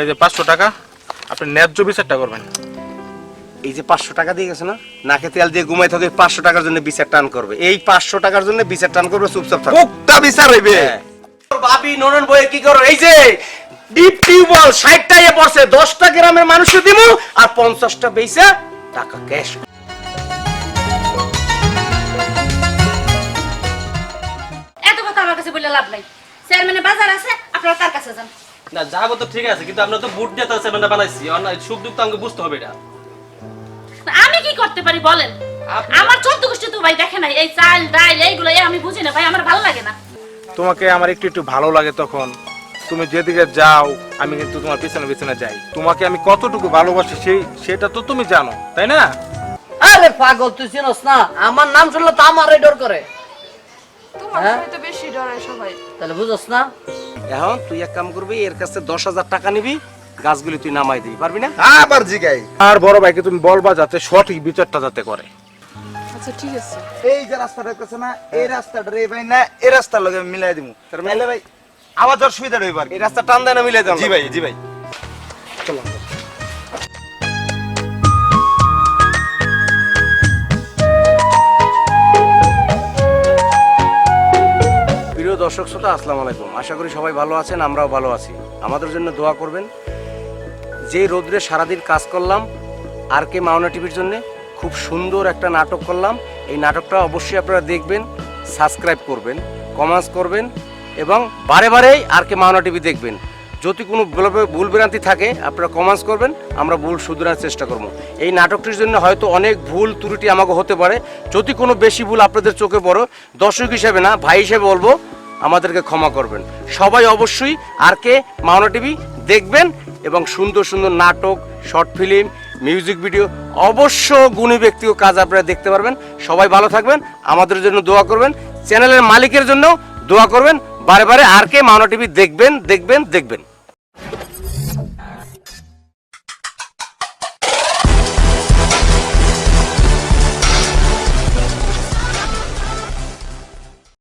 এই যে পাঁচশো টাকা আপনি ন্যায্য বিচারটা করবেন। এই যে পাঁচশো টাকা দিয়ে গেছে না নাকে তেল দিয়ে ঘুমাই থাকে পাঁচশো টাকার জন্য বিচার টান করবে। এই পাঁচশো টাকার জন্য বিচার টান করবে চুপচাপ থাকবে। মুক্তা বিচার হইবে। ভাবি ননন বয়ে কি করো? এই যে ডিপ টিউবওয়েল ষাটটা এ পড়ছে দশটা গ্রামের মানুষে দিমু আর পঞ্চাশটা বেইসা টাকা ক্যাশ এত কথা আমার কাছে বলে লাভ নাই। চেয়ারম্যানের বাজার আছে আপনারা তার কাছে যান। না যাব তো ঠিক আছে কিন্তু আপনার তো বুট দিয়ে তো সেভেনটা বানাইছি। আর না সুখ দুঃখ তো আমাকে বুঝতে হবে এটা। আমি কি করতে পারি বলেন? আমার চোদ্দ গোষ্ঠী তো ভাই দেখে নাই এই চাল ডাল এইগুলো আমি বুঝি না ভাই আমার ভালো লাগে না। তোমাকে আমার একটু একটু ভালো লাগে তখন। তুমি যেদিকে যাও আমি কিন্তু তোমার পিছনে পিছনে যাই। তোমাকে আমি কতটুকু ভালোবাসি সেই সেটা তো তুমি জানো তাই না? আরে পাগল তুই চিনস না? আমার নাম শুনলে তো আমারই ডর করে। তোমার হ্যাঁ? হয়তো বেশি ডরে সবাই। তাহলে বুঝস না? এখন তুই এক কাম করবি এর কাছে দশ হাজার টাকা নিবি গাছগুলি তুই নামাই দিবি পারবি না? আবার জিগাই। আর বড় ভাইকে তুমি বলবা যাতে সঠিক বিচারটা যাতে করে। আচ্ছা ঠিক আছে। এই যে রাস্তাটা না এই রাস্তাটা রে ভাই না এই রাস্তার লগে আমি মিলাই দিমু। মেলে ভাই আবার তোর সুবিধা রইবার এই রাস্তা টান দেয় না মিলাই দাও জি ভাই জি ভাই। দর্শক শ্রোতা, আসসালামু আলাইকুম। আশা করি সবাই ভালো আছেন, আমরাও ভালো আছি। আমাদের জন্য দোয়া করবেন যে রোদ্রে সারাদিন কাজ করলাম, আর কে মাওনা টিভির জন্য খুব সুন্দর একটা নাটক করলাম। এই নাটকটা অবশ্যই আপনারা দেখবেন, সাবস্ক্রাইব করবেন, কমেন্টস করবেন এবং বারে বারেই আর কে মাওনা টিভি দেখবেন। যদি কোনো ভুল- ভ্রান্তি থাকে, আপনারা কমেন্টস করবেন, আমরা ভুল শুধরার চেষ্টা করব। এই নাটকটির জন্য হয়তো অনেক ভুল ত্রুটি আমাকে হতে পারে। যদি কোনো বেশি ভুল আপনাদের চোখে পড়ো, দর্শক হিসেবে না, ভাই হিসেবে বলব আমাদেরকে ক্ষমা করবেন। সবাই অবশ্যই আর কে মাওনা টিভি দেখবেন এবং সুন্দর সুন্দর নাটক, শর্ট ফিল্ম, মিউজিক ভিডিও, অবশ্য গুণী ব্যক্তিও কাজ আপনারা দেখতে পারবেন। সবাই ভালো থাকবেন, আমাদের জন্য দোয়া করবেন, চ্যানেলের মালিকের জন্য দোয়া করবেন, বারে বারে আর কে মাওনা টিভি দেখবেন দেখবেন দেখবেন।